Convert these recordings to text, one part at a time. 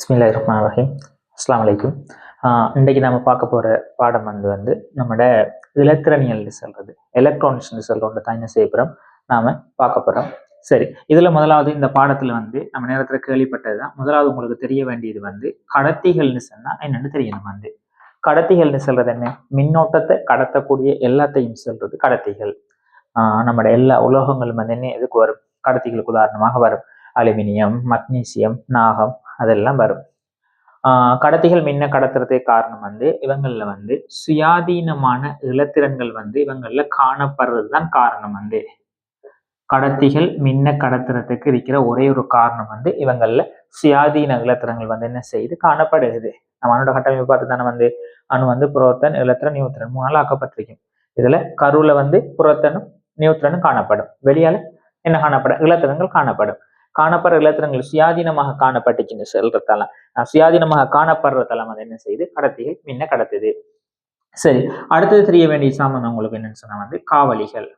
பிஸ்மில்லா ரஹ்மான் ரஹீம் அஸ்லாம் வலைக்கும் இன்றைக்கு நம்ம பார்க்க போகிற பாடம் வந்து வந்து நம்மட இலத்திரனியல்னு சொல்கிறது எலக்ட்ரானிக்ஸ்னு சொல்கிறோன்ற தான் என்ன செய்ய போகிறோம் நாம் பார்க்க போகிறோம் சரி இதில் முதலாவது இந்த பாடத்தில் வந்து நம்ம நேரத்தில் கேள்விப்பட்டது தான். முதலாவது உங்களுக்கு தெரிய வேண்டியது வந்து கடத்திகள்னு சொன்னால் என்னென்னு தெரியணும் வந்து. கடத்திகள்னு சொல்கிறது என்ன? மின்னோட்டத்தை கடத்தக்கூடிய எல்லாத்தையும் சொல்கிறது கடத்திகள். ஆஹ் நம்மட எல்லா உலோகங்களும் வந்து என்ன? எதுக்கு வரும். கடத்திகளுக்கு உதாரணமாக வரும். அலுமினியம் மக்னீசியம் நாகம் அதெல்லாம் வரும். ஆஹ் கடத்திகள் மின்ன கடத்துறதுக்கு காரணம் வந்து இவங்களில் வந்து சுயாதீனமான இலத்திரன்கள் வந்து இவங்களில் காணப்படுறது தான் காரணம் வந்து. கடத்திகள் மின்ன கடத்துறதுக்கு இருக்கிற ஒரே ஒரு காரணம் வந்து இவங்களில் சுயாதீன இலத்திரங்கள் வந்து என்ன செய்யுது காணப்படுகிறது. நம்ம அணுட கட்டமைப்பு பார்த்து தானே வந்து அணு வந்து புரோத்தன் இலத்திரன் நியூத்திரன் மூணு ஆக்கப்பட்டிருக்கும். இதுல கருவில் வந்து புரோத்தனும் நியூத்திரனும் காணப்படும். வெளியால என்ன காணப்படும்? இலத்திரங்கள் காணப்படும். காணப்படுற இலத்திரங்கள் சுயாதீனமாக காணப்பட்டுச்சுன்னு சொல்றதால அஹ் சுயாதீனமாக காணப்படுறதால அதை என்ன செய்யுது? கடத்திகள் மின்ன கடத்துது. சரி அடுத்தது தெரிய வேண்டிய சாமான் உங்களுக்கு என்னன்னு சொன்னா வந்து காவலிகள்.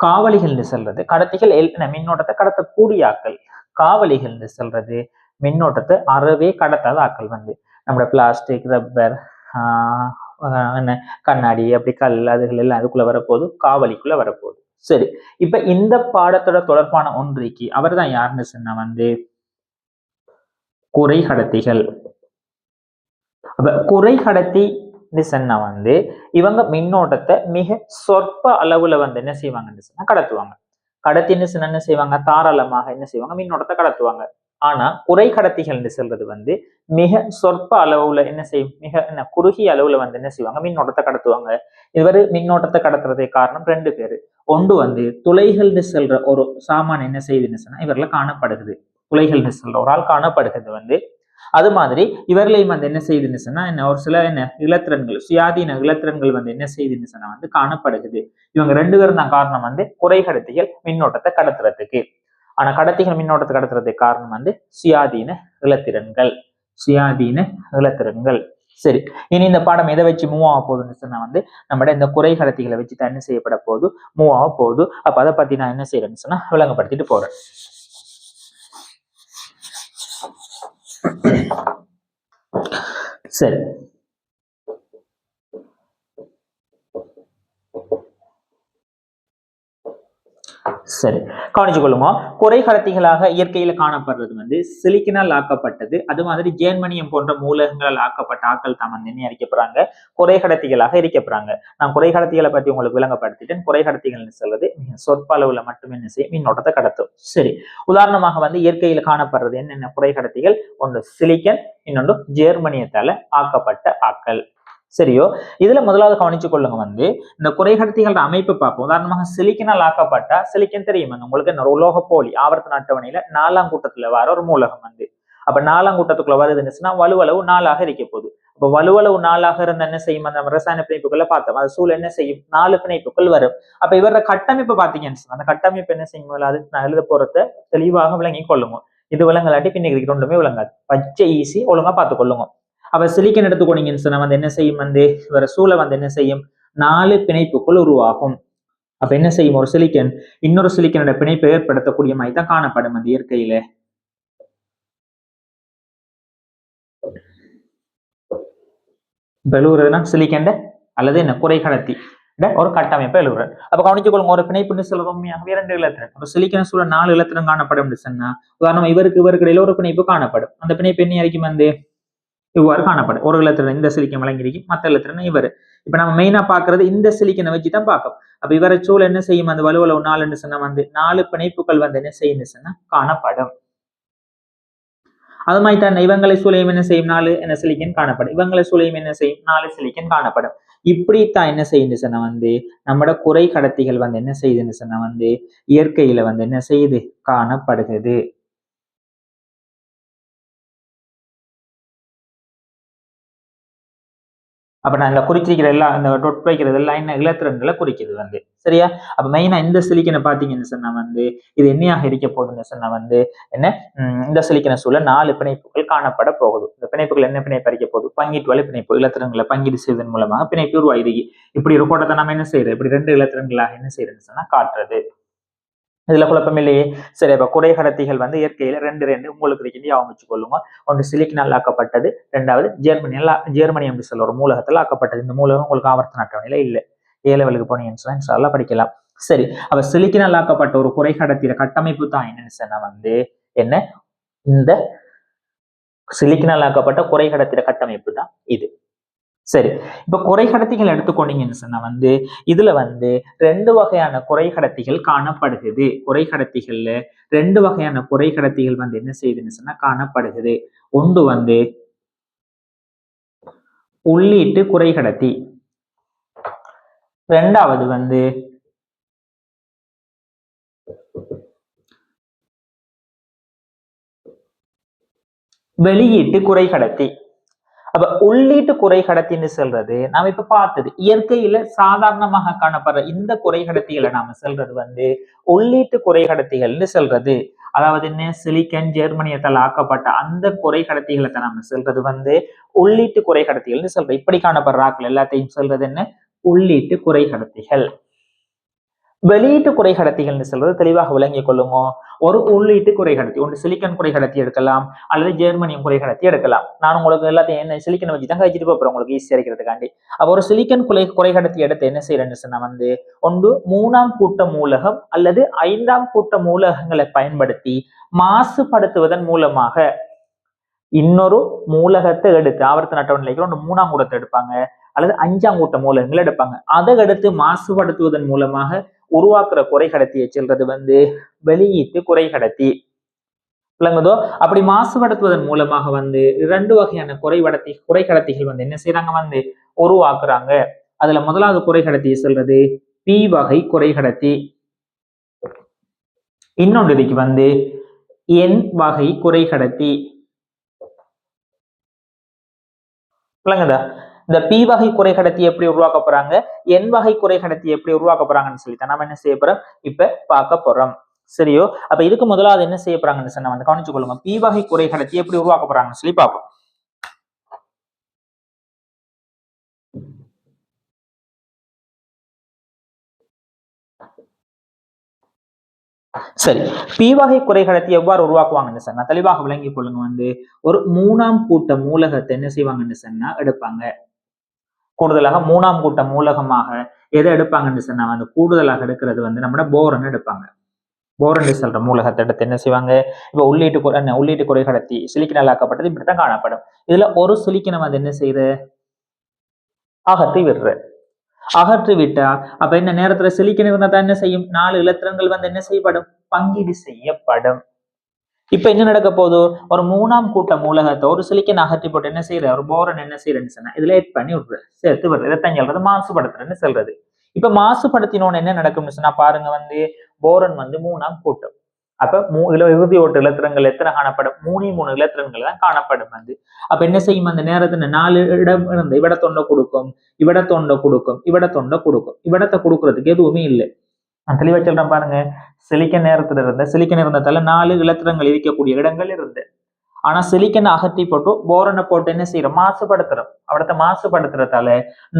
காவலிகள்னு சொல்றது கடத்திகள் என்ன, மின்னோட்டத்தை கடத்தக்கூடிய ஆக்கள். காவலிகள்னு சொல்றது மின்னோட்டத்தை அறவே கடத்தாத ஆக்கள் வந்து. நம்மளோட பிளாஸ்டிக் ரப்பர் என்ன கண்ணாடி அப்படி கல் அதுகள் எல்லாம் அதுக்குள்ள வரப்போகுது காவலிக்குள்ள வரப்போகுது. சரி. இப்ப இந்த பாடத்தோட தொடர்பான ஒன்றைக்கு அவர் தான் யாருன்னு சொன்னா வந்து? குறை கடத்திகள் அப்ப குறை கடத்தி சொன்னா வந்து இவங்க மின்னோட்டத்தை மிக சொற்ப அளவுல வந்து என்ன செய்வாங்கன்னு சொன்னா கடத்துவாங்க. கடத்தின்னு சொன்னா என்ன செய்வாங்க? தாராளமாக என்ன செய்வாங்க? மின்னோட்டத்தை கடத்துவாங்க. ஆனால் குறை கடத்திகள்னு சொல்றது வந்து மிக சொற்ப அளவுல என்ன செய்யும்? மிக என்ன குறுகிய அளவுல வந்து என்ன செய்வாங்க? மின்னோட்டத்தை கடத்துவாங்க. இவர் மின்னோட்டத்தை கடத்துறதே காரணம் ரெண்டு பேரு. ஒன்று வந்து துளைகள்னு சொல்ற ஒரு சாமான் என்ன செய்யுதுன்னு சொன்னா இவர்ல காணப்படுகிறது. துளைகள்னு சொல்ற ஒரு ஆள் காணப்படுகிறது வந்து. அது மாதிரி இவர்களையும் வந்து என்ன செய்யுதுன்னு சொன்னா என்ன ஒரு சில என்ன இலத்திரன்கள் சுயாதீன இலத்திரன்கள் வந்து என்ன செய்யுதுன்னு சொன்னா வந்து காணப்படுகிறது. இவங்க ரெண்டு பேரும் தான் காரணம் வந்து குறை கடத்திகள் மின்னோட்டத்தை கடத்துறதுக்கு. ஆனா கடத்திகள் மின்னோட்டத்தை கடத்துறதுக்கு காரணம் வந்து சுயாதீன இலத்திரன்கள். சுயாதீன இலத்திரன்கள். சரி இனி இந்த பாடம் எதை வச்சு மூவ் ஆக போகுதுன்னு சொன்னா வந்து நம்மட இந்த குறை கடத்திகளை வச்சு தான் என்ன செய்யப்பட போகுது? மூவ் ஆக போகுது. அப்ப அதை பத்தி நான் என்ன செய்யறேன்னு சொன்னா விளங்கப்படுத்திட்டு போறேன். சரி சரி கவனிச்சு கொள்ளுங்க. குறை கடத்திகளாக இயற்கையில காணப்படுறது வந்து சிலிக்கினால் ஆக்கப்பட்டது அது மாதிரி ஜேர்மனியம் போன்ற மூலகங்களால் ஆக்கப்பட்ட ஆக்கள் தான் வந்து என்ன அறிக்கப்படுறாங்க குறை கடத்திகளாக இருக்கப்படுறாங்க நான் குறை கடத்திகளை பத்தி உங்களுக்கு விளங்கப்படுத்திட்டேன். குறை கடத்திகள்னு சொல்றது மிக சொற்ப அளவுல மட்டுமே என்ன செய்யும்? மின்னோட்டத்தை கடத்தும். சரி உதாரணமாக வந்து இயற்கையில காணப்படுறது என்னென்ன குறை கடத்திகள்? ஒன்று சிலிக்கன் இன்னொன்று ஜேர்மனியத்தால ஆக்கப்பட்ட ஆக்கள். சரியோ? இதுல முதலாவது கவனிச்சு கொள்ளுங்க வந்து இந்த குறைகடத்திகளோட அமைப்பு பார்ப்போம். உதாரணமாக சிலிக்கினால் ஆக்கப்பட்ட சிலிக்கன் தெரியுமா உங்களுக்கு இந்த ஒரு உலோக போலி ஆவர்த்தன அட்டவணையில நாலாம் கூட்டத்துல வர ஒரு மூலகம் வந்து. அப்ப நாலாம் கூட்டத்துக்குள்ள வருதுன்னுச்சுன்னா வலுவளவு நாளாக இருக்க போகுது. அப்ப வலுவளவு நாளாக இருந்த என்ன செய்யும்? அந்த ரசாயன பிணைப்புகளை பார்த்தோம் அது சூழல் என்ன செய்யும்? நாலு பிணைப்புகள் வரும். அப்ப இவரோட கட்டமைப்பு பாத்தீங்கன்னு சொன்னா அந்த கட்டமைப்பு என்ன செய்யும்? அது நான் எழுத போறத தெளிவாக விளங்கி கொள்ளுங்க. இது விளங்கலாட்டி பின்னுக்கு ரெண்டுமே விளங்காது. பச்சை ஈஸி ஒழுங்கா பார்த்து கொள்ளுங்க. அப்ப சிலிக்கன் எடுத்துக்கொண்டீங்கன்னு சொன்னா வந்து என்ன செய்யும் வந்து இவர சூளை வந்து என்ன செய்யும்? நாலு பிணைப்புக்குள் உருவாகும். அப்ப என்ன செய்யும்? ஒரு சிலிக்கன் இன்னொரு சிலிக்கனோட பிணைப்பை ஏற்படுத்தக்கூடிய மாதிரி தான் காணப்படும் அந்த இயற்கையில. இப்ப எழுவுறதுனா சிலிக்கண்ட அல்லது என்ன குறை கடத்தி ஒரு கட்டமைப்பை எழுவுறது. அப்ப கவனிச்சு கொள்ளுங்க ஒரு பிணைப்புன்னு சொல்லுவோம் இரண்டு இலத்திரன் அப்ப சிலிக்கன சூழல் நாலு இலத்திரம் காணப்படும் சொன்னா உதாரணம் இவருக்கு இவருக்கு இடையில ஒரு பிணைப்பு காணப்படும். அந்த பிணைப்பு என்ன வரைக்கும் வந்து? இவ்வாறு காணப்படும். ஒரு இலத்திரன் இந்த சிலிக்கன் வழங்கியிருக்கும் மற்ற இலத்திரன் இவர். இப்ப நம்ம மெயினா பாக்குறது இந்த சிலிக்கனை வச்சு தான் பார்க்கும். அப்ப இவரை சூழல் என்ன செய்யும்? அந்த வலுவலவு நாலுன்னு சொன்னா வந்து நாலு பிணைப்புகள் வந்து என்ன செய்யும் சொன்னா காணப்படும். அது மாதிரி தான் இவங்களை சூழையும் என்ன செய்யும்? நாலு என்ன சிலிக்கன் காணப்படும். இவங்களை சூழையும் என்ன செய்யும்? நாலு சிலிக்கன் காணப்படும். இப்படித்தான் என்ன செய்யுது சொன்னா வந்து நம்மளோட குறை கடத்திகள் வந்து என்ன செய்யுதுன்னு சொன்னா வந்து இயற்கையில வந்து என்ன செய்யுது? காணப்படுகிறது. அப்போ நான் இந்த குறிச்சிருக்கிற எல்லாம் இந்த டொட் வைக்கிறது எல்லாம் என்ன இலத்திரன்களை குறிக்குது வந்து. சரியா? அப்போ மெயினாக இந்த சிலிக்கனை பார்த்தீங்கன்னு சொன்னால் வந்து இது என்னையாக இருக்க போகுதுன்னு சொன்னால் வந்து என்ன? இந்த சிலிக்கனை சூழ நாலு பிணைப்புகள் காணப்பட போகுது. இந்த பிணைப்புகள் என்ன பிணைப்பு அறிக்க போகுது? பங்கீட்டு வலை பிணைப்பு இலத்திரன்களை பங்கீடு செய்வதன் மூலமாக பிணைப்பு உருவாயுது இப்படி ஒரு கூட்டத்தை நம்ம என்ன செய்யறது? இப்படி ரெண்டு இலத்திரன்களாக என்ன செய்யறதுன்னு சொன்னால் காட்டுறது. இதுல குழப்பம் இல்லையே சரி குறை குறைகடத்திகள் வந்து இயற்கையில ரெண்டு ரெண்டு உங்களுக்கு இருக்கு ஞாபகம் கொள்ளுங்க. ஒன்று சிலிக்கினால் ஆக்கப்பட்டது ரெண்டாவது ஜெர்மனியில் ஜெர்மனி என்று சொல்ல ஒரு மூலகத்தில் ஆக்கப்பட்டது. இந்த மூலகம் உங்களுக்கு ஆவர்த்தன அட்டவணையில் இல்லை. ஏ லெவலுக்கு போனீங்கன்னு சொன்னா இன்ஷா படிக்கலாம். சரி அப்போ சிலிக்கினால் ஆக்கப்பட்ட ஒரு குறைகடத்திய கட்டமைப்பு தான் என்னன்னு சொன்னா வந்து என்ன? இந்த சிலிக்கினால் ஆக்கப்பட்ட குறைகடத்திய கட்டமைப்பு தான் இது. சரி. இப்ப குறைகடத்திகள் எடுத்துக்கொண்டீங்கன்னு சொன்னால் வந்து இதுல வந்து ரெண்டு வகையான குறைகடத்திகள் காணப்படுகிறது. குறை கடத்திகளில் ரெண்டு வகையான குறை கடத்திகள் வந்து என்ன செய்யுதுன்னு சொன்னா காணப்படுகிறது. ஒன்று வந்து உள்ளீட்டு குறை கடத்தி. ரெண்டாவது வந்து வெளியீட்டு குறைகடத்தி அப்ப உள்ளீட்டு குறைகடத்தின்னு சொல்றது நாம இப்ப பார்த்தது இயற்கையில சாதாரணமாக காணப்படுற இந்த குறைகடத்திகளை நாம சொல்றது வந்து உள்ளீட்டு குறைகடத்திகள்னு சொல்றது. அதாவது என்ன? சிலிக்கன் ஜெர்மனியத்தால் ஆக்கப்பட்ட அந்த குறைகடத்திகளை கடத்திகளை நாம சொல்றது வந்து உள்ளீட்டு குறை கடத்திகள்னு சொல்றோம். இப்படி காணப்படுற ஆக்கள் எல்லாத்தையும் சொல்றது என்ன? உள்ளீட்டு குறைகடத்திகள். வெளியீட்டு குறைகடத்திகள்னு சொல்றது தெளிவாக விளங்கிக் கொள்ளுமோ? ஒரு உள்ளீட்டு குறைகடத்தி ஒன்று சிலிக்கன் குறைகடத்தி எடுக்கலாம் அல்லது ஜெர்மனியம் குறைகடத்தி எடுக்கலாம். நான் உங்களுக்கு எல்லாத்தையும் என்ன சிலிக்கனை வச்சு தான் கழிச்சிட்டு போறேன் உங்களுக்கு ஈஸியாக இருக்கிறதுக்காண்டி. அப்போ ஒரு சிலிக்கன் குறை குறைகடத்தி எடுத்து என்ன செய்யறேன்னு சொன்னா வந்து ஒன்று மூணாம் கூட்ட மூலகம் அல்லது ஐந்தாம் கூட்ட மூலகங்களை பயன்படுத்தி மாசுபடுத்துவதன் மூலமாக இன்னொரு மூலகத்தை எடுத்து ஆவர்த்தன அட்டவணைக்கு ஒன்று மூணாம் கூட்டத்தை எடுப்பாங்க அல்லது அஞ்சாம் கூட்ட மூலகங்களை எடுப்பாங்க. அதை எடுத்து மாசுபடுத்துவதன் மூலமாக உருவாக்குற குறைகடத்தியை செல்றது வந்து வெளியீட்டு குறைகடத்தி விளங்குதோ? அப்படி மாசுபடுத்துவதன் மூலமாக வந்து இரண்டு வகையான குறைவடத்தி குறைகடத்திகள் வந்து என்ன செய்யறாங்க வந்து உருவாக்குறாங்க. அதுல முதலாவது குறை கடத்தியை சொல்றது பி வகை குறைகடத்தி இன்னொன்று இதுக்கு வந்து என் வகை குறை கடத்தி. விளங்குதா? இந்த பி வகை குறை கடத்தி எப்படி உருவாக்க போறாங்க? என் வகை குறை கடத்தி எப்படி உருவாக்க போறாங்கன்னு சொல்லிட்டு நம்ம என்ன செய்ய போறோம்? இப்ப பார்க்க போறோம். சரியோ? அப்ப இதுக்கு முதலாவது என்ன செய்ய போறாங்கன்னு சொன்னா வந்து கவனிச்சு கொள்ளுங்க. பி வகை குறை கடத்தி எப்படி உருவாக்க போறாங்கன்னு சொல்லி பார்ப்போம். சரி. பி வகை குறைகடத்தி எவ்வாறு உருவாக்குவாங்கன்னு சொன்னா தெளிவாக விளங்கி கொள்ளுங்க வந்து. ஒரு மூணாம் கூட்ட மூலகத்தை என்ன செய்வாங்கன்னு சொன்னா எடுப்பாங்க. கூடுதலாக மூணாம் கூட்டம் மூலகமாக எதை எடுப்பாங்கன்னு சொன்னா வந்து கூடுதலாக எடுக்கிறது வந்து நம்மட போரன் எடுப்பாங்க. போரன் சொல்ற மூலகத்தை எடுத்து என்ன செய்வாங்க? இப்ப உள்ளீட்டு குறை என்ன, உள்ளீட்டு குறைகடத்தி சிலிக்கினால் ஆக்கப்பட்டது இப்படித்தான் காணப்படும். இதுல ஒரு சிலிக்கினம் வந்து என்ன செய்யுது அகற்றி விடுற அகற்றி விட்டா அப்ப என்ன நேரத்துல சிலிக்கினம் இருந்தா தான் என்ன செய்யும்? நாலு இலத்திரங்கள் வந்து என்ன செய்யப்படும்? பங்கீடு செய்யப்படும். இப்ப என்ன நடக்க போகுது? ஒரு மூணாம் கூட்ட மூலகத்தை ஒரு சிலிக்கன் அகற்றி போட்டு என்ன செய்யற? ஒரு போரன் என்ன செய்யறேன்னு சொன்னா இதுல ஏட் பண்ணி விடுற சேர்த்து விடுற இதை சொல்றது மாசுபடுத்துறேன்னு சொல்றது. இப்ப மாசுபடுத்தினோன்னு என்ன நடக்கும்னு சொன்னா பாருங்க வந்து போரன் வந்து மூணாம் கூட்டம். அப்ப மூ இல இறுதி ஓட்டு இலத்திரங்கள் எத்தனை காணப்படும்? மூணே மூணு இலத்திரங்கள் தான் காணப்படும் வந்து. அப்ப என்ன செய்யும்? அந்த நேரத்துல நாலு இடம் இருந்து இவட தொண்டை கொடுக்கும் இவட தொண்டை கொடுக்கும் இவட தொண்டை கொடுக்கும். இவடத்தை கொடுக்கறதுக்கு எதுவுமே இல்லை. நான் தெளிவாக சொல்கிறேன் பாருங்க. சிலிக்கன் நேரத்தில் இருந்த சிலிக்கன் இருந்ததால நாலு இலத்திரங்கள் இருக்கக்கூடிய இடங்கள் இருந்து. ஆனால் சிலிக்கனை அகற்றி போட்டு போரனை போட்டு என்ன செய்யறோம்? மாசுபடுத்துறோம். அவடத்தை மாசுபடுத்துறதால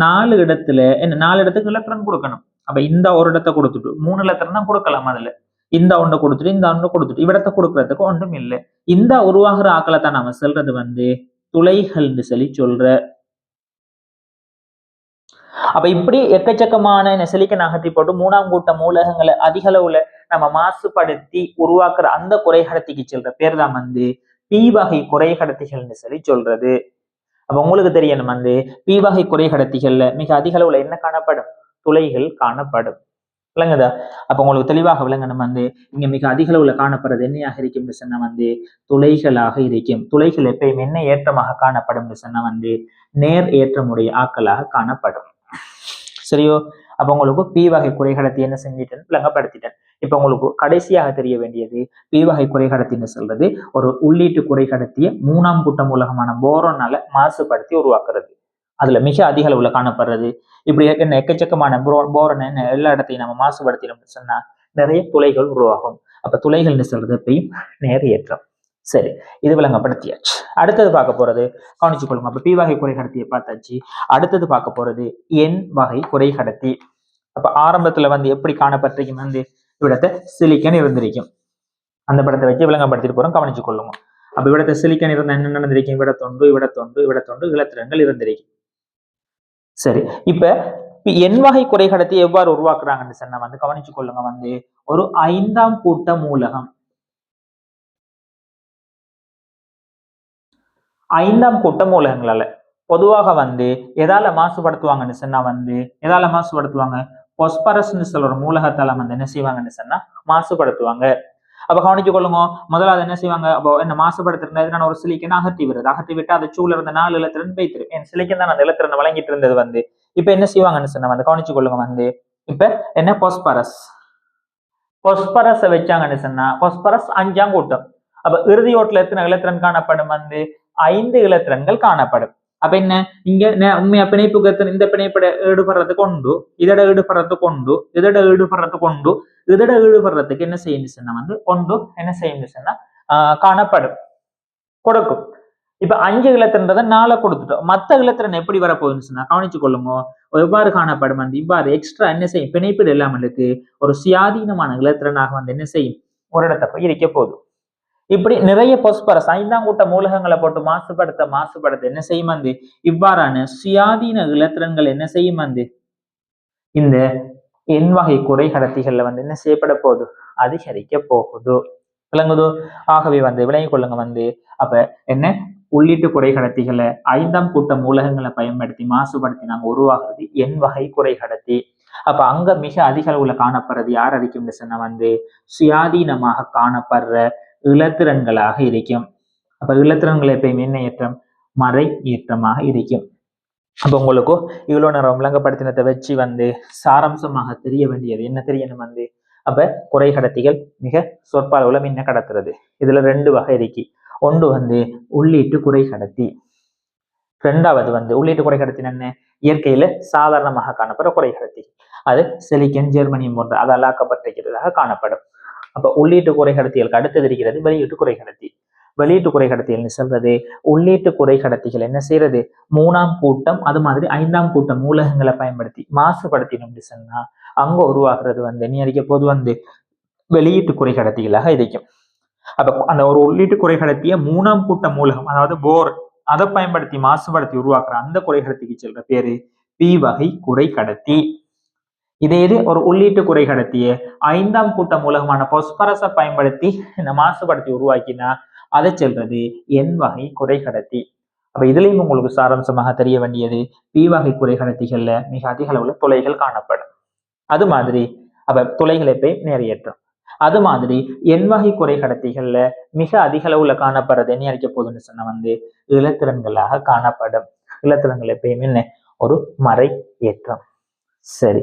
நாலு இடத்துல என்ன நாலு இடத்துக்கு இலத்திரம் கொடுக்கணும். அப்போ இந்த ஒரு இடத்த கொடுத்துட்டு மூணு இலத்திரம் தான் கொடுக்கலாம் அதில். இந்த ஒன்று கொடுத்துட்டு இந்த ஒன்று கொடுத்துட்டு இவ்விடத்தை கொடுக்கறதுக்கு ஒன்றும் இல்லை. இந்த உருவாகிற ஆக்களை தான் நம்ம செல்றது வந்து துளைகள்னு சொல்லி சொல்ற அப்ப இப்படி எக்கச்சக்கமான நெசலிக்க நகர்த்தி போட்டு மூணாம் கூட்ட மூலகங்களை அதிக அளவுல நம்ம மாசுபடுத்தி உருவாக்குற அந்த குறைகடத்திக்கு சொல்ற பேர் தான் வந்து பி வகை குறைகடத்திகள்னு சொல்லி சொல்றது. அப்ப உங்களுக்கு தெரியணும் வந்து பி வகை குறைகடத்திகள்ல மிக அதிக அளவுல என்ன காணப்படும்? துளைகள் காணப்படும். விளங்குதா? அப்ப உங்களுக்கு தெளிவாக விளங்கணும் வந்து இங்க மிக அதிக அளவுல காணப்படுறது என்னையாக இருக்கும் சொன்னா வந்து துளைகளாக இருக்கும். துளைகள் எப்பயும் என்ன ஏற்றமாக காணப்படும் சொன்னா வந்து நேர் ஏற்றமுடைய ஆக்களாக காணப்படும். சரியோ? அப்ப உங்களுக்கு பி வகை குறைகடத்தி என்ன செஞ்சிட்டேன்? விளங்கப்படுத்திட்டேன். இப்ப உங்களுக்கு கடைசியாக தெரிய வேண்டியது பி வகை குறைகடத்தின்னு சொல்றது ஒரு உள்ளீட்டு குறைகடத்திய மூணாம் கூட்ட மூலகமான போரோனால மாசுபடுத்தி உருவாக்குறது. அதுல மிக அதிக அளவுல காணப்படுறது. இப்படி என்ன எக்கச்சக்கமான போ- போரன் என்ன எல்லா இடத்தையும் நம்ம மாசுபடுத்தினோம்னு சொன்னா நிறைய துளைகள் உருவாகும். அப்ப துளைகள்னு சொல்றது எப்பயும் நேர் ஏற்றம். சரி இது விளங்கப்படுத்தியாச்சு. அடுத்தது பார்க்க போறது கவனிச்சு கொள்ளுங்க. அப்ப பி வகை குறைகடத்தியை பார்த்தாச்சு. அடுத்தது பார்க்க போறது என் வகை குறை கடத்தி. அப்ப ஆரம்பத்துல வந்து எப்படி காணப்பட்டிருக்கும்? வந்து இவ்விடத்தை சிலிக்கன் இருந்திருக்கும். அந்த படத்தை வச்சு விளங்கப்படுத்திட்டு போறோம். கவனிச்சு கொள்ளுங்க. அப்ப இவ்விடத்தை சிலிக்கன் இருந்தா என்ன நடந்திருக்கும்? இவிட தொண்டு இவிட தொண்டு இவிட தொண்டு இலத்திரங்கள் இருந்திருக்கும். சரி இப்ப எண் வகை குறைகடத்தி எவ்வாறு உருவாக்குறாங்கன்னு சொன்ன வந்து கவனிச்சு கொள்ளுங்க. வந்து ஒரு ஐந்தாம் கூட்ட மூலகம். ஐந்தாம் கூட்டம் மூலகங்களால பொதுவாக வந்து எதால மாசுபடுத்துவாங்கன்னு சொன்னா வந்து எதால மாசுபடுத்துவாங்க? பொஸ்பரஸ்ன்னு சொல்ற ஒரு மூலகத்தால வந்து என்ன செய்வாங்கன்னு சொன்னா மாசுபடுத்துவாங்க. அப்ப கவனிச்சு கொள்ளுங்க முதல்ல என்ன செய்வாங்க? அப்போ என்ன மாசுபடுத்துறது நான் ஒரு சிலிக்கன் அகற்றி விடுறது? அகற்றி விட்டு அதை சூழ இருந்த நாலு இலத்திரன் வைத்திரு. என் சிலிக்கன் தான் அந்த இலத்திரன் வழங்கிட்டு இருந்தது வந்து. இப்ப என்ன செய்வாங்கன்னு சொன்னா வந்து கவனிச்சு கொள்ளுங்க வந்து. இப்ப என்ன? பொஸ்பரஸ் பொஸ்பரஸை வச்சாங்கன்னு சொன்னா பொஸ்பரஸ் அஞ்சாம் கூட்டம். அப்ப இறுதி ஓட்டுல எத்தனை இலத்திரன் காணப்படும் வந்து? ஐந்து இலத்திரன்கள் காணப்படும். அப்ப என்ன? இங்க உண்மையா பிணைப்புக்கு இந்த பிணைப்பட ஈடுபடுறது கொண்டு இதட ஈடுபடுறது கொண்டு இதட ஈடுபடுறது கொண்டு இதட ஈடுபடுறதுக்கு என்ன செய்யும் சொன்னா வந்து கொண்டு என்ன செய்யும் சொன்னா ஆஹ் காணப்படும். கொடுக்கும். இப்ப அஞ்சு இலத்திரன்றதை நாளை கொடுத்துட்டோம். மத்த இலத்திரன் எப்படி வரப்போகுதுன்னு சொன்னா கவனிச்சு கொள்ளுங்க. எவ்வாறு காணப்படும் வந்து இவ்வாறு எக்ஸ்ட்ரா என்ன செய்யும்? பிணைப்பீடு இல்லாமலுக்கு ஒரு சுயாதீனமான இலத்திரனாக வந்து என்ன செய்யும்? ஒரு இடத்த போய் இருக்க போதும் இப்படி நிறைய பொஸ்பரஸ் ஐந்தாம் கூட்ட மூலகங்களை போட்டு மாசுபடுத்த மாசுபடுத்த என்ன செய்யும் வந்து இவ்வாறான சுயாதீன இலத்திரன்கள் என்ன செய்யும் வந்து இந்த எண் வகை குறை கடத்திகள்ல வந்து என்ன செய்யப்பட போகுது? அதிகரிக்க போகுது. விளங்குதோ? ஆகவே வந்து விளங்கிக் கொள்ளுங்க வந்து அப்ப என்ன? உள்ளீட்டு குறை கடத்திகளை ஐந்தாம் கூட்ட மூலகங்களை பயன்படுத்தி மாசுபடுத்தி நாங்க உருவாகிறது எண் வகை குறை கடத்தி. அப்ப அங்க மிக அதிக அளவுல காணப்படுறது யார் அடிக்கும்னு சொன்னா வந்து சுயாதீனமாக காணப்படுற இலத்திரன்களாக இருக்கும். அப்ப இலத்திரன்கள் எப்பயும் என்ன ஏற்றம்? மறை ஏற்றமாக இருக்கும். அப்ப உங்களுக்கு இவ்வளவு நேரம் விளங்கப்படுத்தினத்தை வச்சு வந்து சாராம்சமாக தெரிய வேண்டியது என்ன தெரியணும் வந்து? அப்ப குறை கடத்திகள் மிக சொற்ப அளவுல மின்ன கடத்துறது. இதுல ரெண்டு வகை இருக்கு. ஒன்று வந்து உள்ளீட்டு குறை கடத்தி. ரெண்டாவது வந்து உள்ளீட்டு குறை கடத்தி என்ன? இயற்கையில சாதாரணமாக காணப்படுற குறை கடத்தி. அது செலிக்கன் ஜெர்மனியம் போன்ற அது அல்லாக்கப்பட்டிருக்கிறதாக காணப்படும். அப்ப உள்ளீட்டு குறை கடத்திகளுக்கு அடுத்தது இருக்கிறது வெளியீட்டு குறை கடத்தி வெளியீட்டு குறை கடத்திகள்னு சொல்றது? உள்ளீட்டு குறை கடத்திகள் என்ன செய்யறது? மூணாம் கூட்டம் அது மாதிரி ஐந்தாம் கூட்டம் மூலகங்களை பயன்படுத்தி மாசுபடுத்தினோம்னு சொன்னா அங்க உருவாகிறது வந்து நீ அறிக்க போது வந்து வெளியீட்டு குறை கடத்திகளாக இதைக்கும் அப்ப அந்த ஒரு உள்ளீட்டு குறை கடத்திய மூணாம் கூட்ட மூலகம் அதாவது போர் அதை பயன்படுத்தி மாசுபடுத்தி உருவாக்குற அந்த குறை கடத்திக்கு சொல்ற பேரு பி வகை குறை கடத்தி இதே இது ஒரு உள்ளீட்டு குறை கடத்திய. ஐந்தாம் கூட்ட மூலகமான பொஸ்பரஸை பயன்படுத்தி இந்த மாசுபடுத்தி உருவாக்கினா அதை சொல்றது என் வகை குறை கடத்தி. அப்ப இதுலயும் உங்களுக்கு சாராம்சமாக தெரிய வேண்டியது பி வகை குறை கடத்திகள்ல மிக அதிக அளவுல துளைகள் காணப்படும். அது மாதிரி அப்ப துளைகளை போய் நிறையேற்றும் அது மாதிரி எண் வகை குறை கடத்திகள்ல மிக அதிக அளவுல காணப்படுறது என்ன அறிக்க போகுதுன்னு சொன்னா வந்து இலத்திரன்களாக காணப்படும். இலத்திரங்கள் எப்பயுமே என்ன? ஒரு மறை ஏற்றம். சரி.